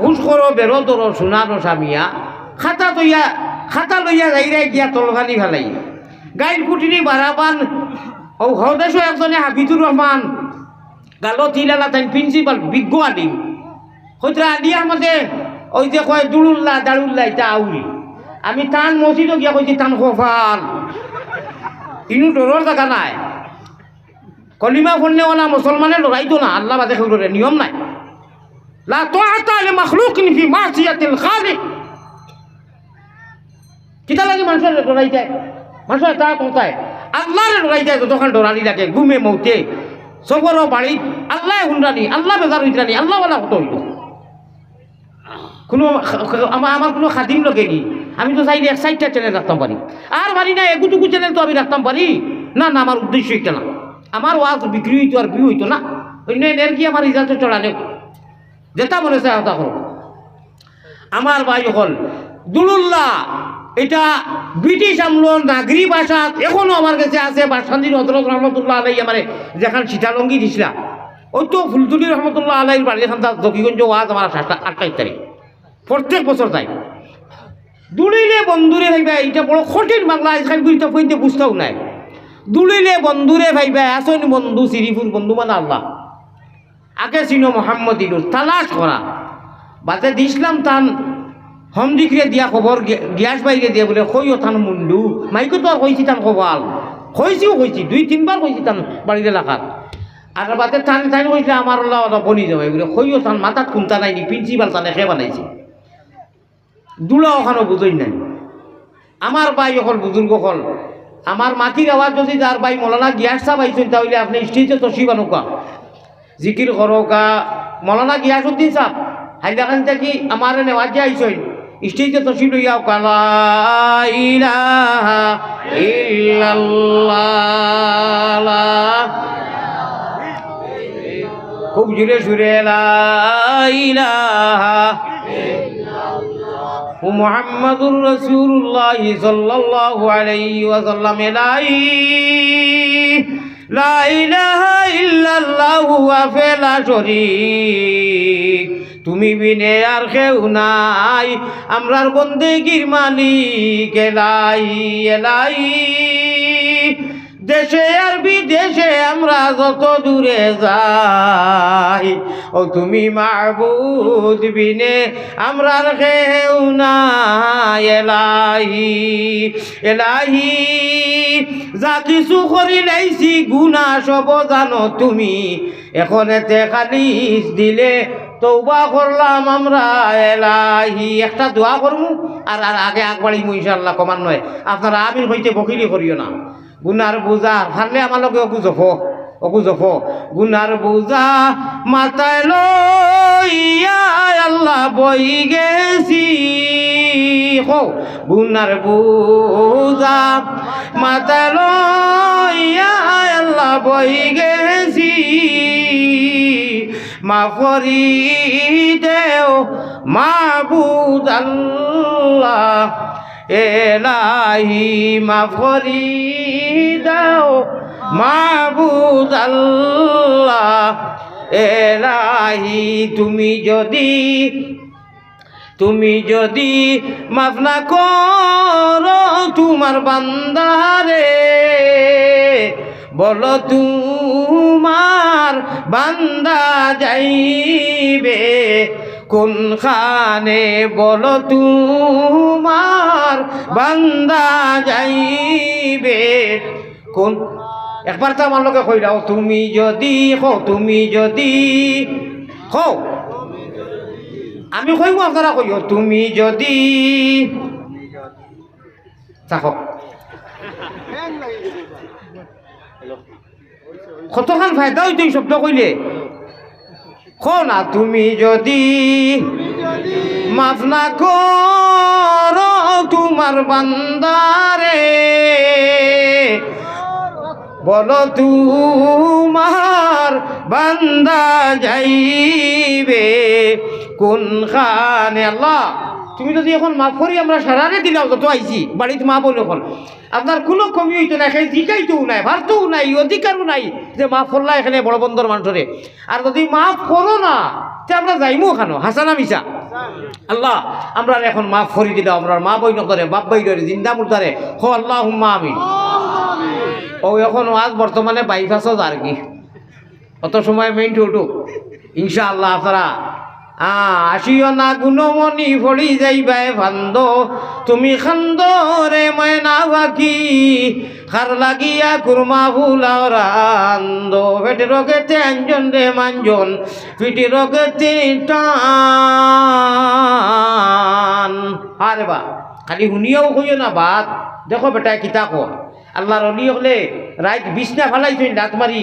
হুস করো বেরো ধরো সোনারো স্বামীয়া। খাতা তৈয়া, খাতা লইয়া যাইরাই গিয়া তলখানি ফেলাই। গাইল কুটিনি বারাবান ও হদেশ একজনে হাবিদুর রহমান গালো তিলালা তাই প্রিন্সিপাল বিজ্ঞ আলিম। হইতরা আলিয়া আমাদের ওই যে কয় দুলুল্লাহ দারুল্লাহ এটা আউরি আমি টান মসজিদও গিয়া কইছি টান কফাল ইনু ডরর জায়গা নাই। কলিমা ফন্নেওয়ালা মুসলমানের লড়াইতো না, আল্লাহ বাদে নিয়ম নাই। তোয়াতা লি মাখলুকিন ফি মাসিয়াতিল খালিক কিতা লাগে মানুষের ডরাই যায়? মানুষের তা কোথায় আল্লাহরে ডরাই যায়, যতক্ষণ ডরানি লাগে, ঘুমে মৌতে। সবর বাড়ি, আল্লাহ হুন্ডানি আল্লাহ বেজার হইতানি আল্লাহ বলা কত হইল কোনো আমার কোনো খাদিম লগে নি আমি তো চাইলে এক সাইডটা চ্যানেল রাখতাম পারি। আর পারি না, এগুটুকু চ্যানেল তো আমি রাখতাম পারি। না না, আমার উদ্দেশ্য এটা না। আমার ওয়াজ বিক্রি হইতো আর বিউ হইতো না। অন্য এনার্জি আমার রিজাল্টে চড়ালে যেটা মনে চায় ওটা করো। আমার ভাই হল, দুলুল্লাহ, এটা ব্রিটিশ আমল নাগরি ভাষা, এখনও আমার কাছে আছে বাসান্দির হজরত রহমতুল্লাহ আলাই আমার যেখান সীতালঙ্গি দিছিলা। ওই তো ফুলতুলি রহমতুল্লাহ আলাইর বাড়ি এখান দকিগঞ্জ ওয়াজ আমার আটটাইশ তারিখ। প্রত্যেক বছর তাই দুলিলে বন্ধুরে ভাইবা এটা বড় কঠিন বাংলা আজকাল বুঝতে বুঝতেও নাই। দুলিলে বন্ধুরে ভাইবা, আসন বন্ধু সিরিফুর বন্ধু মানে আল্লাহ। আগে ছিল মোহাম্মদ ইনুর তালাশ করা। বাতে দিছিলাম তান হমদিকরে দিয়া খবর গ্যাস বাইরে দিয়া বলে কইও তান মুন্ডু মাইকো তো আর কইছি তান খবর কইছিও কইছি দুই তিনবার কইছি তান বাড়ির এলাকাত। আর বাতে টান টান কইছিলে আমার ওলা বনি যাবে। বলে কইও তান, মাথাত খুনতা নাই নি প্রিন্সিপাল তানে খে বানাইছে। দুলা ওখানে বুঝই নাই। আমার ভাই অকল বুজুর্গ হল আমার মাটির আওয়াজ যদি যার ভাই মৌলানা গিয়াস সাহ আইছেন তাহলে আপনি স্টেজে তসি বানুকা জিকির করোকা মৌলানা গিয়াসুদ্দিন সাহ হাইদাখান থেকে আমার নেওয়ার আইসই স্টেজে তসি শিল ইয়াও কালা খুব জুড়ে সুরে মোহাম্মদুর রসুল্লাহ সাল্লাহ আলাই ওয়াসাল্লাম এলাই তুমি বিনে আর কেউ নাই আমরার বন্দেগীর মালিক এলাই এলাই। দেশে আর বিদেশে আমরা যত দূরে যাই। ও তুমি মাহবুদ বিনে আমরা কেউ না এলাহি এলাহি। যা কিছু করি লাইছি গুণা সব জানো তুমি। এখন এতে খালিস দিলে তৌবা করলাম আমরা, এলাহি। একটা দোয়া করমু আর আর আগে আগবাড়িমু ইনশাল্লাহ কমান নয়। আপনারা আমিন হইতে বকিলি করিও না। গুনার বুজা ফারলে আমার লগে অকু জফ অকু জফ গুনার বুজা মাথায় লইয়া আল্লাহ বই গেছি। গুনার বুজা মাথায় লইয়া আল্লাহ বই গেছি। মাফরি দেও, মাবুদ আল্লাহ। এলাহি মাফরি দাও, মাবুদ আল্লাহ। এলাহি, তুমি যদি তুমি যদি মাফ না করো তোমার বান্দারে, বলো তোমার বান্দা যাইবে। কোন খানে বলো তোমার বান্দা যাইবে? কোন একবার তো আমার লোকে কইরাও, তুমি যদি হো তুমি যদি হো আমি কইব আপনারা কইও, তুমি যদি থাকো কতখান ফায়দা হইতো এই শব্দ কইলে? খো না তুমি যদি মাফ না করো তোমার বান্দারে। বলো তোমার বান্দা যাইবে কোন খানে আল্লাহ তুমি যদি এখন মাফ করি, আমরা সারারে দিলাম যত আইছি, বাড়িতে মা বলে এখন। আপনার কোনো কমি হইতো না, সেই জিকাইতেও নাই, ভারতেও নাই অধিকারও নাই যে মাফ করলা এখানে বড় বন্দর মানুষরে আর যদি মাফ করো না, তে আমরা যাইমো খানো হাসানা মিশা আল্লাহ, আমরা এখন মাফ করি দিলাম, আমরা মা বই নকরে, বাপ বই ধরে জিন্দা মুর্দারে হো আল্লাহ হুম্মা আমি ও এখন আজ বর্তমানে বাইপাস আর কি। অত সময় মেইন টুটুক ইনশাআল্লাহ আপনারা আসিও না গুণমণি ফড়ি যাইবাই ভান্দ। তুমি খান্দ রে ময়না বাকি খার লাগিয়া কুরমা ফুলাও রান্দ পেটে রকেতে আঞ্জন রে মাঞ্জন পিটি রকেতে টান। আরে বা খালি শুনিয়াও কইও না বাত দেখো বেটা কিতা কো আল্লাহর অলি হলে রাইত বিছনা ফালাইছেন দাঁত মারি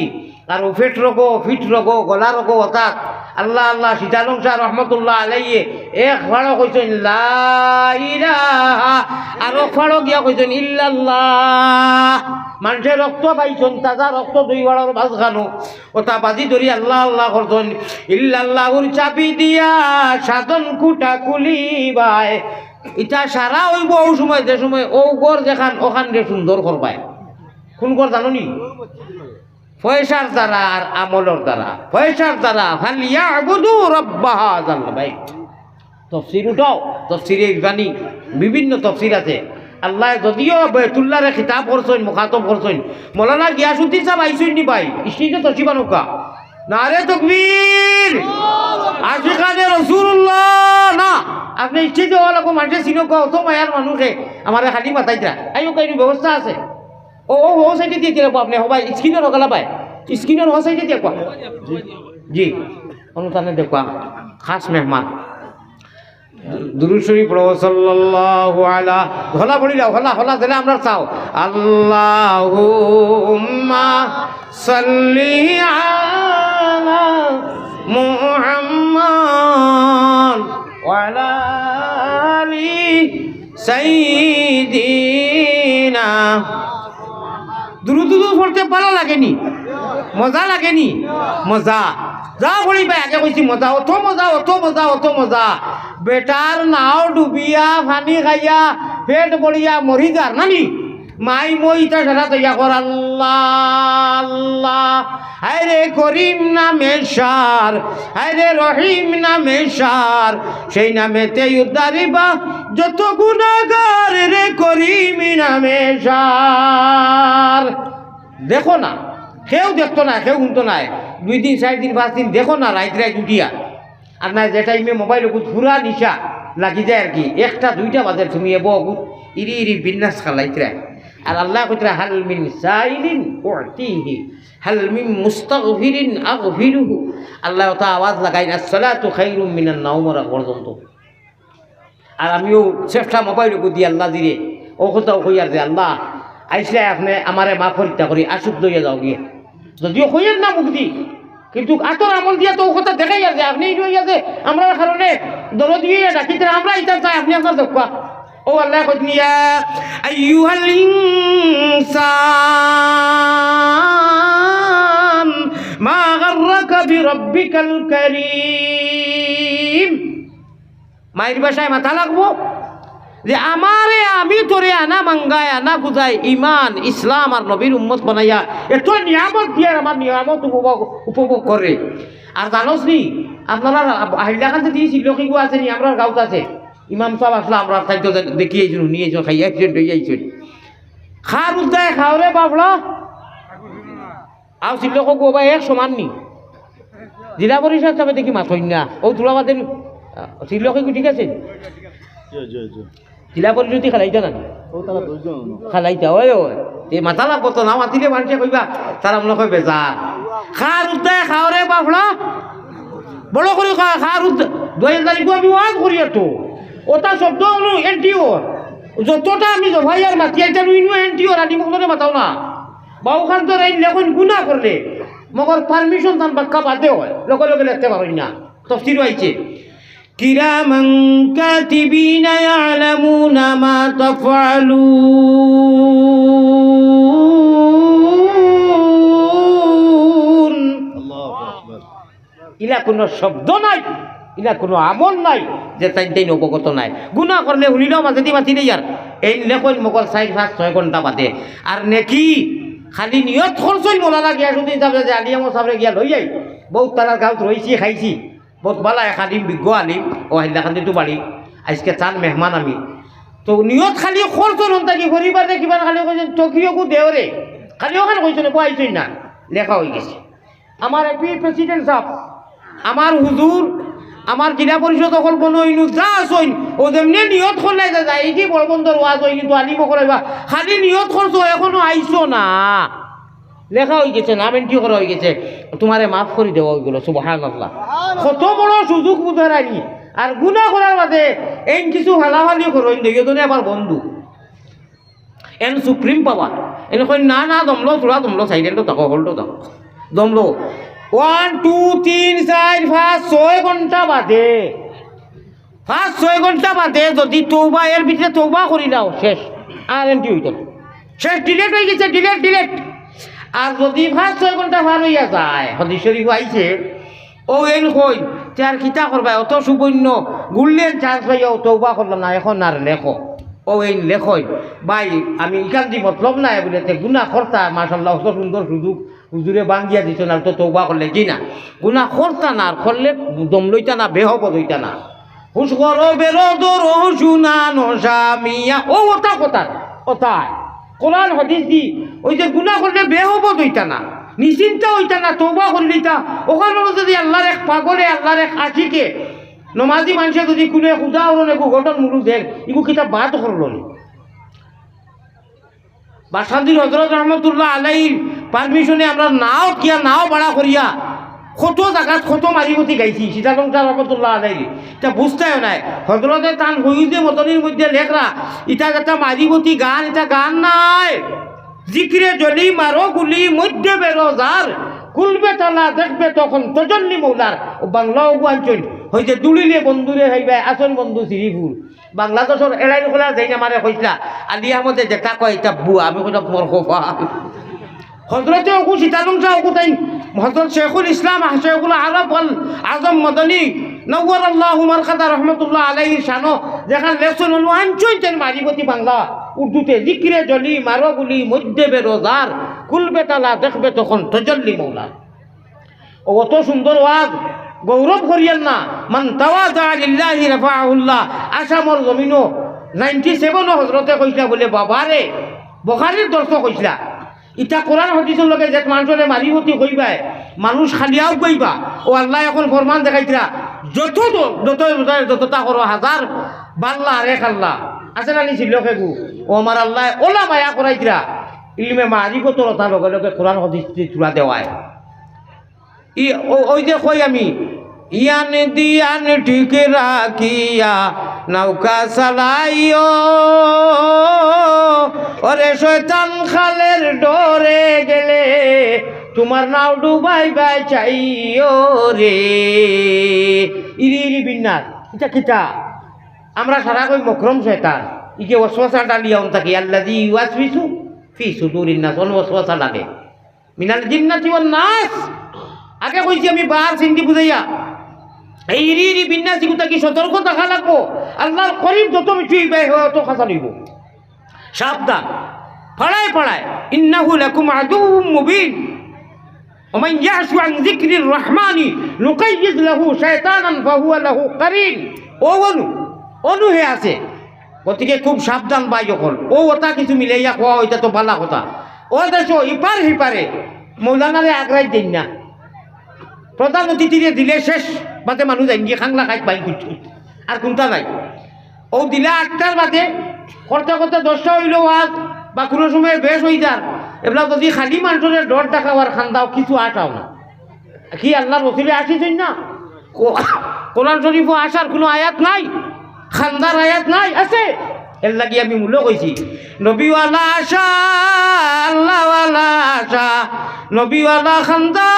আর ফেট রোগো ফিট রোগো, গলা রোগো, অর্থাৎ আল্লাহ আল্লাহ সীতালং শাহ রহমতুল্লাহ আলাইয়ে এক ফাড়ো কইছেন আর ফাড়ো গিয়া কইছেন, ইল্লাল্লাহ। মানুষের রক্ত পাইছেন, তাজা রক্ত দুই বাড়ার ভাজ খানো ওটা বাজি ধরি আল্লাহ আল্লাহ করছেন, ইল্লাল্লাহুর চাবি দিয়া সাধন কুটা কুলিবায় ইটা সারা হইব ও সময়, যে সময় ও গড় যেখান, ওখান দিয়ে সুন্দর করবায়। কোন গড় জানো নি? পয়সার দ্বারা আর আমলের দ্বারা। পয়সার দ্বারা ফালিয়া আবুদু রব্বাহা জানলা ভাই তফসির উঠাও তফসিরে ইরফানি বিভিন্ন তফসির আছে। আল্লাহ যদিও বেতুল্লারে খিতাব করছেন মুখাতব করছেন মৌলানা গিয়াসুদ্দিন সাহেব আইসুন নি ভাই স্টেজে তসিবা নৌকা। নারে তকবীর। আশিকানে রসুল্লাহ না। আপনি স্টেজে হওয়া লাগো মানুষের চিনকা অত মায়ার মানুষে। আমার খালি মাতাইতরা আইও কাইনি ব্যবস্থা আছে। ও ও সাইডে দিয়ে দিলে আপনি হবাই স্ক্রিনের ওখালা পায়। স্ক্রিনের ও সাইডে দিয়ে জি অনুষ্ঠানে দেখুয়া খাস মেহমান। দুরুশরী পড়ো, সাল্লাল্লাহু আলা হলা পড়িলাও হলা হলা দিলে আমরা চাও। আল্লাহুম্মা সাল্লি আলা মুহাম্মদ ওয়া আলা আলি সাইয়্যিদিনা দুরুদ পড়তে ভালো লাগেনি। মজা লাগেনি। মজা। যা পড়িবা আগে কইছি মজা। অত মজা অত মজা অত মজা। বেটার নাও ডুবিয়া ফানি খাইয়া, পেট বড়িয়া মরি যার নানি। মাই মই তা সারা তৈয়া কর, আল্লাহ হায়রে করিম নামে সার, হায়রে রহিম নামে সার। সেই নামেতে উদ্ধারিবা যত গুণাগার রে করিম নামে সার। দেখো না, কেউ দেখতো না, কেউ শুনতো না। দুই দিন, চার দিন, পাঁচ দিন, দেখো না, রাইত রাইত উঠিয়া। আর না, যে টাইমে মোবাইল পুরা নিশা লাগি যায় আর কি। একটা, দুইটা বাজে তুমি এবো ইরি ইরি বিন্যাস খালাইতরা আর আল্লাহ হাল মিন সাইলিন উতিহি, হাল মিন মুস্তাগফিরিন আগফিরুহু। আল্লাহ তা আওয়াজ লাগাই না সালাতু খাইরুম মিনান নাওমরা পর্যন্ত। আর আমিও চেষ্টা মোবাইল দিয়ে আল্লাহ দিরে ও কোথাও কইয়ার যে, আল্লাহ, আইসলে আপনি আমারে মা পরীক্ষা করি, আসুক লইয়া যাও গিয়ে। যদিও কইয়ের না মুক্তি কিন্তু আতর আমল দিয়া তো কথা দেখাই আছে আপনি যে আমরা কারণে দর দিয়ে ডাকিতে আমরা ইটা চাই, আপনি আপনার দেখা ও আল্লাহ কইনিয়া আইয়ুহাল ইনসান, মা গাররাকা বিরাব্বিকাল কারীম। মায়ের বাসায় মাথা লাগবো? যে আমারে আমি তোরে আনা মাঙ্গায় আনা বুঝাই ইমান, ইসলাম আর নবীর উম্মত বানাইয়া এত নিয়ামত দিয়ে আমার নিয়ামত উপভোগ উপভোগ করে। আর জানোস নি, আপনারা হাইলাখান যে দিয়েছিল কি আছে নি আমরা গাঁত আছে। ইমাম সাহেব আসলে আমরা খাদ্য দেখিয়েছিল নিয়েছিল খাইয়াছেন লইয়াইছেন খার উদ্দায় খাওরে বাবলা আর শিল্লক গোবা এক সমান নি। জেলা পরিষদ হিসাবে দেখি মাথই না। ও তুলাবাদের শিল্লকে ঠিক আছে? জেলা পরিষদ খেলাইতা না খালাইতা ওই ওই তে মাথা লাগবো তো না মাতিলে মানুষে কইবা তারা মনে কই বেজা খার উদ্দায় খাওরে বাবলা বড় করে খা খার উদ্দায় দুই তারিখ আমি ওয়াজ করি তো। ওটা শব্দ হলো এনটিওর। যতটা আমি ভাই আর মাতি এটা ইনু এনটিওর আনি মোক মাতাও না। বাউখান তো রাইন লেখন গুণা করলে মগর পারমিশন তান বাক্কা বাদে হয় লগে লগে লিখতে পারই না। তফসির আইছে কিরামান কাতিবিনা ইয়ালামুনা মা তাফআলুন ইলা কোনো শব্দ নাই। ইনা কোনো আমল নাই, যে তাই তাই অবগত নাই। গুণা করলে শুনিলেও মাজেদি মাতি নেই আর এই লেখন মকল চাৰি পাঁচ ছয় ঘণ্টা বাদে আর নেকি? খালি নিয়ত খরচই মোলালা গিয়া শুধু যাবে যে আলিয়া মশাবরে গিয়া লৈ যাই বহুত তারার গাঁত রয়েছি খাইছি। বহুত বালা এক বিজ্ঞ আলিম। ও হাইলাখান্দিটো বাড়ি আজকে চান মেহমান আমি। তো নিয়ত খালি খরচ নন থাকি পরিবার কিবা খালি কৈছে টকিঅকো দেওরে খালি ওখানে কৈছে, না পাইছই না? লেখা হয়ে গেছে। আমার এপি প্রেসিডেন্ট সাহেব আমার হুজুর আমার জেলা পরিষদ অকল যা আসইন ও যেমনি নিয়ত করলাই যায় এই কি বড়বন্দর ওয়াজ হয় কিন্তু আলিম করাইবা খালি নিয়ত করছ এখনও আইছো না। লেখা হয়ে গেছে নাম এন্ট্রি করা হয়ে গেছে। তোমারে মাফ করে দেওয়া হয়ে গেল সুবাহান আল্লাহ কত বড় সুযোগ বুঝার আনি। আর গুণা করার বাদে এই কিছু হালাহালি করো দুজনে আবার বন্ধু। An supreme power. এনে না না দমলো তোরা দমলো সাইডেন্টো থাকো হলটো থাকো। দমলো। ওয়ান টু তিন চার, পাঁচ, ছয় ঘণ্টা বাদে। পাঁচ, ছয় ঘণ্টা বাদে যদি তৌবা এর ভিতরে তৌবা করি নাও, শেষ। আর এন্টি হইত। শেষ ডিলেট হয়ে গেছে ডিলেট ডিলেট আর যদি পাঁচ, ছয় ঘণ্টা পার হইয়া যায়, হদিস শরীফ আইছে, ও এন কই তার কিতা করবা অত সুবন্য গুললেন চান্স পাই পাইয়া তৌবা করলাম না, এখন আর লেখো। ও এই লেখই, ভাই, আমি ইকান দি মতলব নাই বলে, তে গুণা করতা মাসাল্লাহ অত সুন্দর সুযোগ হুজুরে বাঙ্গিয়া দিত না, তো তৌবা করলে কি না? গুণা করতা না করলে দম লইতা না বেহব লইতা না। হুস করো বেরো দর শুনা নসামিয়া ও, ওটা কথা ওটাই কোরআন, হদিস দি, ওই যে গুণা করলে বেহব হইতা না, নিশ্চিন্ত হইতা না তৌবা করলিতা ওখানে যদি আল্লাহর এক পাগলে, আল্লাহর এক আশিকে, নমাজি মানুষে যদি কোনে খুদা ওরনে ঘটন মুলু দেখ ইগু কিতাব বাদ করল বাসাদিন হজরত রহমতুল্লাহ আলাইর পারমিশনে আমরা নাও কিয়া নাও ভাড়া করিয়া কত জায়গাত কত মারিমতি গাইছি। সীতালঙ্কা রহমতুল্লাহ আলাইর এটা বুঝতেও নাই। হজরতে তান হইতে মতনির মধ্যে লেখরা ইটা একটা মারিমতি গান এটা গান নাই। জিক্রে জলি মারো গুলি, মধ্যে বেরো যার কুলবে তালা দেখবে তখন তজল্লি মৌলার বাংলা গুয়াঞ্চল হইতে দুলিলে বন্ধুরে হইবে, আসন বন্ধু শ্রীপুর বাংলাদেশের এলাই খোলা যাই আমারে কইসলা আলি আহমদে দেখা কয় এটা বুয়া আমি কইলাম মোর হজরতে ওকু সীতালংসা ওকু তাই হজরত শেখুল ইসলাম শেখুল আরব আল আজম মদনী নব্বর আল্লাহ উমর খাদা রহমতুল্লাহ আলাই শানো, যেখান লেসন হল আঞ্চল তেন মারিবতী বাংলা। উর্দুতে জিক্রে জলি মারো গুলি মধ্যে বেরোজার কুলবে তালা দেখবে তখন তজল্লি মৌলা। অত সুন্দর ওয়াজ গৌরব করিয়েন না। মান আসামর জমিনও নাইনটি সেভেনও হজরতে কইসলা বলে, বাবারে, বখারির দর্শক কইসলা ইটা কোরআন হদিসের লগে যে মানুষরে মারিবতী কইবাই, মানুষ খালিয়াও কইবা। ও আল্লাহ এখন ফরমান দেখাইতরা, যত যত যত- যতটা করো, হাজার বাল্লা আর খাল্লা। আছে না নিছিল কেগু ও আমার আল্লাহ ওলা মায়া করাইতরা। ইলমে মারিবতর কথা লগে লগে কোরআন হদিস চূড়া দেওয়ায়। ই ওই যে কই আমি? ইয়ান দিয়ান ঠিক রাখিয়া নৌকা চালাইও। ওরে শয়তান খালের ডরে গেলে তোমার নাও ডুবাই বাই চাইও রে। ইরি ইরি বিন্যাস কিতা কিতা? আমরা সারা কই মকরম শয়তান। ইকে ওসওয়াসা ডালিয়া থাকি আল্লাযী ইউয়াসবিসু ফি সুদুরিন নাস অন ওসওয়াসা লাগে। মিনাল জিন্নাতি ওয়ান নাস। আগে কইছি আমি বার চিন্তি বুঝাইয়া এই ইরি ইরি বিন্যাসী গুতা কি সতর্ক থাকা লাগবো আল্লাহর করিম যত মিঠুই ব্যয় হয় অত খাসা লইব সাবধান পড়ায় পড়ায় ইন্নাহু লাকুম আদুউম মুবিন ومن يعش عن ذكر الرحمن نقيض له شيطانا فهو له قرين ও অনু অনু হে আছে গতিকে খুব সাবধান বাই যখন ও ওটা কিছু মিলাইয়া খোয়া ওইটা তো ভালো কথা ও দেশ ইপার হিপারে মৌলানারে আগ্রাই দিন না প্রধান অতিথিরে দিলে শেষ বাদে মানুষ যাই গিয়ে খাংলা খাই বাইক আর কোনটা নাই? ও দিলে আটটার বাদে করতে করতে দশটা হইল আজ বা কোনো সময় বেশ হয়ে যান এবার যদি খালি মানুষের ডর দেখাবার খান্দাও কিছু আটাও না। কি আল্লাহর রসুলে আসিছেন না। কোরআন শরীফ আসার কোনো আয়াত নাই? খান্দার আয়াত নাই? আছে। এর লাগি আমি মূল্য কইছি। নবীওয়ালা আশা, আল্লাহওয়ালা আশা। নবীওয়ালা খান্দা,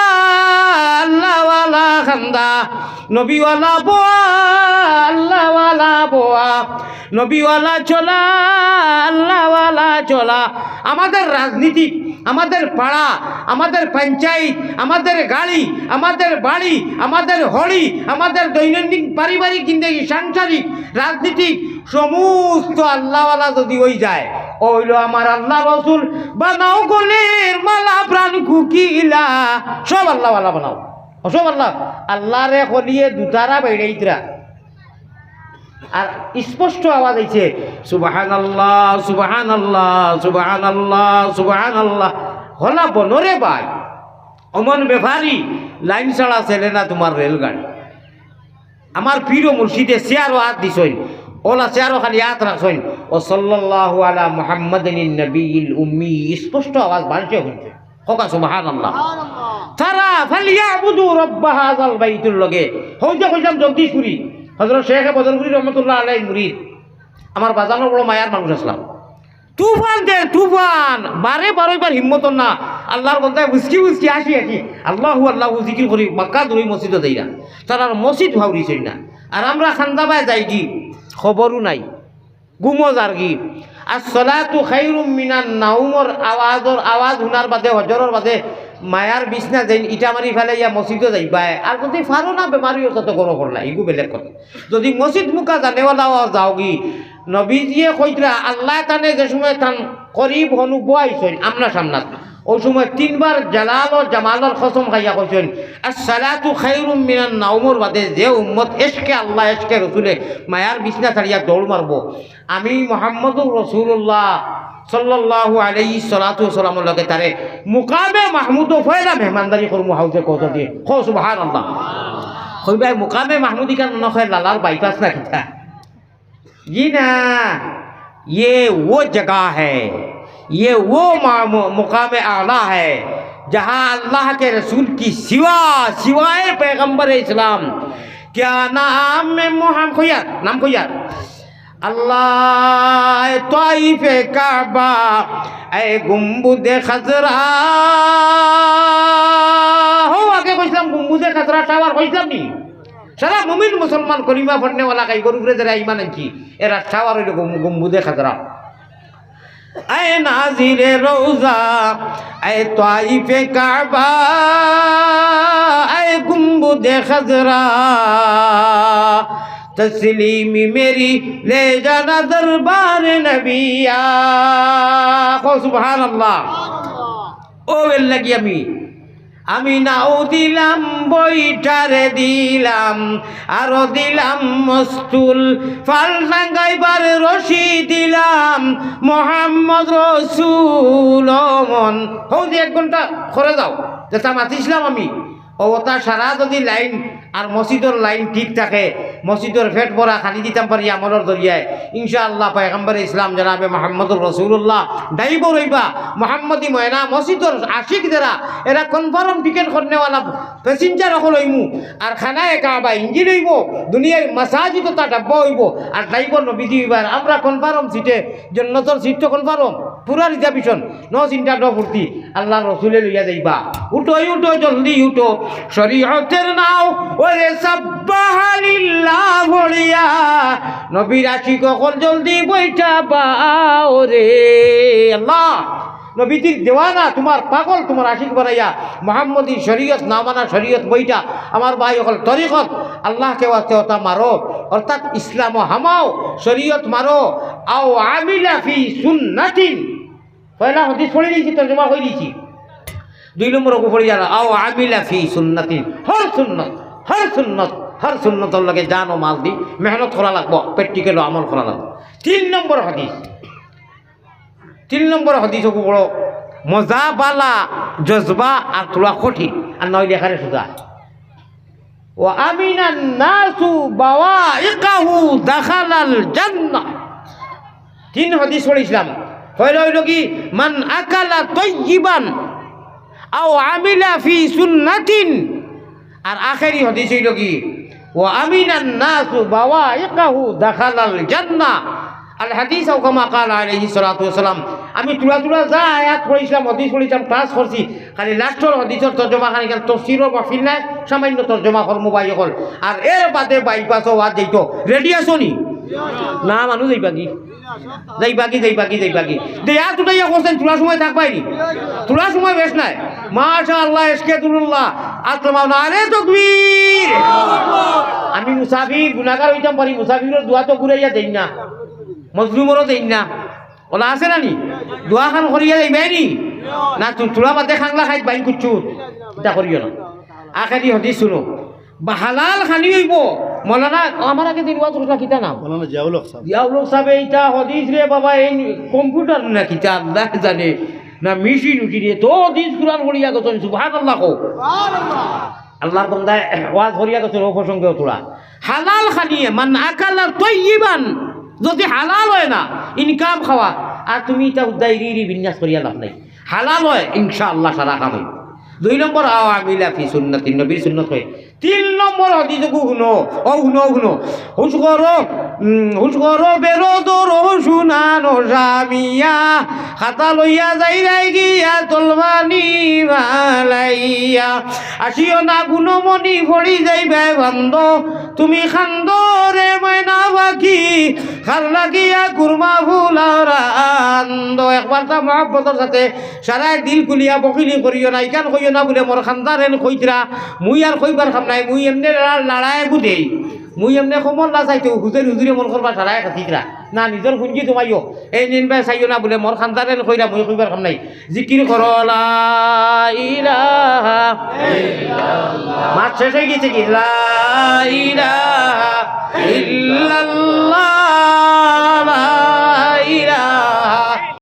আল্লাহওয়ালা খান্দা। নবীওয়ালা বোয়া, আল্লাহওয়ালা বোয়া। নবীওয়ালা চলা, আল্লাহওয়ালা চলা। আমাদের রাজনীতি, আমাদের পাড়া, আমাদের পঞ্চায়েত, আমাদের গাড়ি, আমাদের বাড়ি, আমাদের হরি আমাদের দৈনন্দিন পারিবারিক জিন্দগি, সাংসারিক, রাজনীতিক সমস্ত আল্লাহওয়ালা যদি ওই যায়, ওইল আমার আল্লাহ রসুল, বানাও গলের মালা, প্রাণ কুকিলা, সব আল্লাহওয়ালা বানাও। সব আল্লাহ আল্লাহ রে কলিয়ে দুতারা বেড়াইতরা আর স্পষ্ট আওয়াজ আইছে সুবাহান আল্লাহ সুবাহান আল্লাহ সুবাহান আল্লাহ সুবাহান আল্লাহ হলা বনরে ভাই, অমন ব্যাপারী, লাইন ছাড়া ছেলে না তোমার রেলগাড়ি। আমার প্রিয় মুর্শিদে চেয়ারও হাত দিছইন ওলা চেয়ারও খালি হাত রাখছইন ও সাল্লাল্লাহু আলা মুহাম্মাদিন নবীল উম্মি স্পষ্ট আওয়াজ বাড়ছে সুবহান আল্লাহ তারা ফালিয়াবুদু রব্বা হাযাল বাইতুল লগে। হইতে কইলাম জগদীশপুরি। হযরত শেখ বদরপুরি রহমাতুল্লাহ আলাইহি মুরিদ। আমার বাজানোর বড় মায়ার মানুষ আসলাম। তুফান দে তুফান। বারে বারে বার হিম্মত না। আল্লাহর বলতে বুঝকি বুঝকি আসি আসি আল্লাহ আল্লাহ জিকির করি মাক্কা ধরি মসজিদে দেই না। তারা মসজিদ ভাউরিছেন না। আর আমরা খান্দাবায় যাই কি খবরও নাই। গুমজ আর কি আর সলাতু খাইরুম মিনান নাউমর আওয়াজর আওয়াজ শুনার বাদে হজরের বাদে মায়ার বিছনা যাই ইটা মারি ফেলে, ইয়া মসজিদে যাইবাই। আর যদি ফারো না বেমারিও তত গরো করলা ইগু বেলেগ কথা। যদি মসজিদ মুখা জানেওয়ালাও যাও কি নবীজিয়ে কইতরা আল্লাহ তানে যে সময় তান করিব হনু বয়াইছেন আমনা সামনাত ওই সময় তিনবার জালাল ও জামালর কসম খাইয়া কইছেন আর সালাতু খাইরুম মিনান নাউমর বাদে যে উম্মত এসকে আল্লাহ এসকে রসুলে মায়ার বিছনা ছাড়িয়া দৌড় মারবো আমি মোহাম্মদুর রসুল্লাহ সাল্লাল্লাহু আলাইহি সালাতু সালামের লগে তারে মুকামে মাহমুদ ফয়লা মেহমানদারি করমু হাউজে কত দিয়ে খো সুবহানাল্লাহ কইবাই মুকামে মাহমুদি কান নখে লালার বাইপাস না কিতা जी ना ये वो जगह है ये वो मा- मुकाम आला है जहाँ अल्लाह के रसूल की सिवा सिवाय पैगंबर इस्लाम क्या नाम में मोहम खोयार नाम खोयार अल्लाह ताइफ काबा ए गुम्बुदे खजरा हो आगे কইছিলাম গুম্বুদে খাজরা টাওয়ার কইছিলাম নি সারা মুমিন মুসলমান কলিমা ফন্নেওয়ালা কাই গরু ফিরে যারা ইমান আনছি এরা টাওয়ার হইল গম্বুদে খাজরা আয় নাজিরে রোজা আয় তাইফে কাবা আয় গুম্বুদে খাজরা। তসলিমি মেরি লে জানা দরবার নবিয়া। সুবহানাল্লাহ। ও এর লাগি আমি। আমি নাও দিলাম, বইটারে দিলাম, আরও দিলাম মস্তুল। ফাল টাঙ্গাইবার রশি দিলাম, মোহাম্মদ রসুল মন হৌ এক ঘণ্টা করে যাও যেটা মাতিছিলাম আমি। ও তা সারা যদি লাইন আর মসজিদর লাইন ঠিক থাকে মসজিদর ফেট পরা খালি দিতাম পারি আমলের দরিয়ায় ইনশাআল্লাহ পায়গাম্বর ইসলাম জানাবে মোহাম্মদুর রসুল্লাহ দায়ীব রইবা, মোহাম্মদী ময়না মসজিদর আশিক যারা, এরা কনফার্ম টিকেট করনেওয়ালা প্যাসেঞ্জার হল হইমু আর খানায় একা বা ইঞ্জিন হইব, দুনিয়ায় মাসাজিদ তা ডাব্বা হইব, আর ড্রাইভার নবীজি হইবার। আমরা কনফার্ম সিটে জন্নতর সিট তো কনফার্ম পুরা রিজার্ভেশন ন চিন্তা ন ফুর্তি আল্লাহ রসুলে লইয়া যাইবা। উঠো উঠো, জলদি উঠো। শরীয়তের নাও ওরে সাব্বাহালিল্লাহ নবীর আশি কখন জলদি বৈঠা বা ওরে আল্লাহ। নবীজির দেওয়ানা, তোমার পাগল, তোমার আশিক বানাইয়া, মোহাম্মদী শরীয়ত না মানা শরীয়ত বইটা আমার ভাই অকল তরিকত, আল্লাহকে ওয়াস্তে ওটা মারো, অর্থাৎ ইসলাম হামাও, শরীয়ত মারো, আও আমিলা ফি সুন্নাতিন। পয়লা হদিস পড়ে দিয়েছি, তর্জমা করে দিয়েছি। দুই নম্বর ওকে পড়ে যারা, আও আমিলা ফি সুন্নাতিন, হর সুন্নত হর সুন্নত, হর সুন্নতর লগে জান মাল দি, মেহনত করা লাগবো প্র্যাকটিক্যাল আমল করা লাগবো। তিন নম্বর হাদিস। তিন নম্বর হাদিস বড়, মজা বালা জজবা আর তোলা কঠিন আর নয় লেখারে সুদা ও আমিনা নাসু বাওয়া ইকাহু দাখালাল জান্নাহ তিন হাদিস পড়েছিলাম হইল হইল কি, মান আকালা তৈজিবান আও আমিলা ফি সুন্নাতিন। আর আখেরি হদিস হইল কি, ও আমিনান নাসু বাওয়া ইকাহু দাখালাল জান্নাহ আল হাদিস আও কামা কাল আলাইহি সালাতু ওয়াসালাম আমি তুলা তুলা যা আয়াত পড়েছিলাম হদিস পড়েছিলাম ক্লাস করছি খালি লাস্টর হদিসর তর্জমা খানি খালি তফসিরর মাহফিল নাই, সামান্য তর্জমা কর্ম মোবাইল হল আর এর বাদে বাইপাসও ওয়াজ যাইতো রেডি আছো নি? না মানুষ যাইবা কি যাই বাকি যাই বাকি যাই বাকি দেয়া তুটাইয়া করছেন তোলা সময় থাকবাইনি তোলা সময় বেশ নাই। মাশা আল্লাহ এসকে তুল্লাহ আসলাম না আরে তকবীর আমি মুসাফির গুনাগার হইতাম পারি মুসাফিরের দোয়া তো ঘুরাইয়া দেই না। মজলুমরও দেই না। ওলা আছে না নি? দোয়া খান করিয়া যাইবাই নি? না তোলা বাদে খাংলা খাই বাইন কুচ্ছু এটা করিও না। আখেরি হদি শুনো। বা হালাল খানি হইব। মলানা আমার আগে দিন ওয়াজ করলা কিতা নাম? মৌলানা জিয়াউল হক সাহেব দিয়াও লোক সাবে ইটা হদিস রে বাবা এই কম্পিউটার না কিতা আল্লাহ জানে। না মেশিন উঠি রে তো হদিস কুরআন করিয়া গেছেন সুবহানাল্লাহ কো আল্লাহর বান্দা ওয়াজ করিয়া গেছেন ও প্রসঙ্গে তোরা হালাল খানিয়ে মান আকালা তৈবান যদি হালাল হয় না ইনকাম খাওয়া। আর তুমি এটা উদ্দাই রি বিন্যাস করিয়া লাভ নাই। হালাল হয়, ইনশাআল্লাহ সারা কাম হইব দুই নম্বর আওয়ামিলা ফি সুন্নাতি, নবীর সুন্নত হয়। তিন নম্বর হদিসকু শুনো, ও শুনো শুনো। হুস করো হুস করো বেরো দরো শুনানো জামিয়া। খাতা লইয়া যাই যাই গিয়া তলবানি মালাইয়া আসিও না, গুণমণি ভরি যাইবে বন্ধ। তুমি খান্দ রে ময়না বাকি খাল লাগিয়া কুরমা ফুলার আন্দ একবার তা মহব্বতর সাথে সারাই দিল কুলিয়া বকিলি করিও না ইকান কইও না বলে মোর খান্দার এন কইতরা মুই আর কইবার খাম নাই, মুই এমনি লড়াই বুঝেই মুই এমনি সমল না চাইতো হুজুর হুজুরে মন করবা ধারায় কাঠিকরা না, নিজৰ শুনকি তোমাইও। এই নিনবাই চাইও না বোলে, মোৰ খান্দাৰে নকৰিলা মই কৰিবাৰ কাম নাই। জিকিৰ কৰলা মাত শেষ হৈ গৈছে কি? ইল্লাল্লাহ